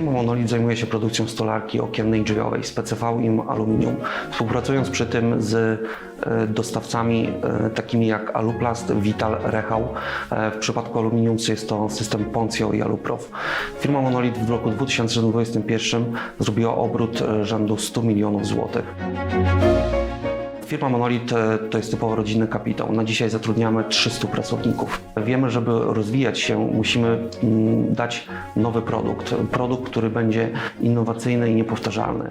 Firma Monolith zajmuje się produkcją stolarki okiennej drzwiowej z PCV i aluminium, współpracując przy tym z e, dostawcami e, takimi jak Aluplast, Vital, Rechał. E, W przypadku aluminium jest to system Poncio i Aluprof. Firma Monolith w roku 2021 zrobiła obrót rzędu 100 milionów złotych. Firma Monolith e, to jest typowo rodzinny kapitał. Na dzisiaj zatrudniamy 300 pracowników. Wiemy, żeby rozwijać się, musimy mm, dać nowy produkt. Produkt, który będzie innowacyjny i niepowtarzalny.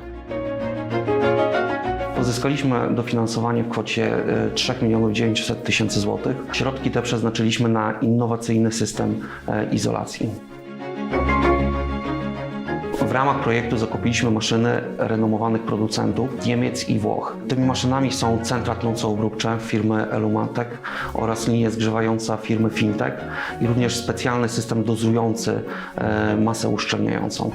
Pozyskaliśmy dofinansowanie w kwocie e, 3 milionów 900 tysięcy złotych. Środki te przeznaczyliśmy na innowacyjny system e, izolacji. W ramach projektu zakupiliśmy maszyny renomowanych producentów Niemiec i Włoch. Tymi maszynami są centra tląco-obróbcze firmy Elumatek oraz linie zgrzewająca firmy Fintech i również specjalny system dozujący e, masę uszczelniającą.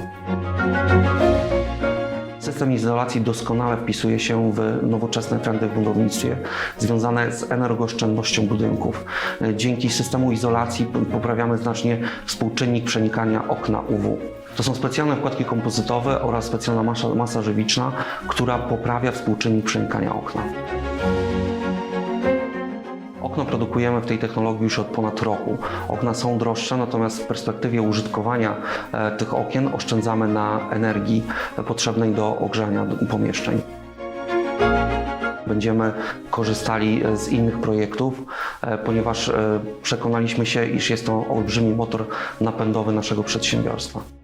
System izolacji doskonale wpisuje się w nowoczesne trendy w budownictwie związane z energooszczędnością budynków. E, Dzięki systemu izolacji poprawiamy znacznie współczynnik przenikania okna UW. To są specjalne wkładki kompozytowe oraz specjalna masa, masa żywiczna, która poprawia współczynnik przenikania okna. Produkujemy w tej technologii już od ponad roku. Okna są droższe, natomiast w perspektywie użytkowania e, tych okien oszczędzamy na energii potrzebnej do ogrzania pomieszczeń. Będziemy korzystali e, z innych projektów, e, ponieważ przekonaliśmy się, iż jest to olbrzymi motor napędowy naszego przedsiębiorstwa.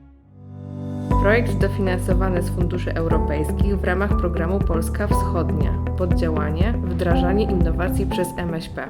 Projekt dofinansowany z funduszy europejskich w ramach programu Polska Wschodnia. Poddziałanie Wdrażanie innowacji przez MŚP.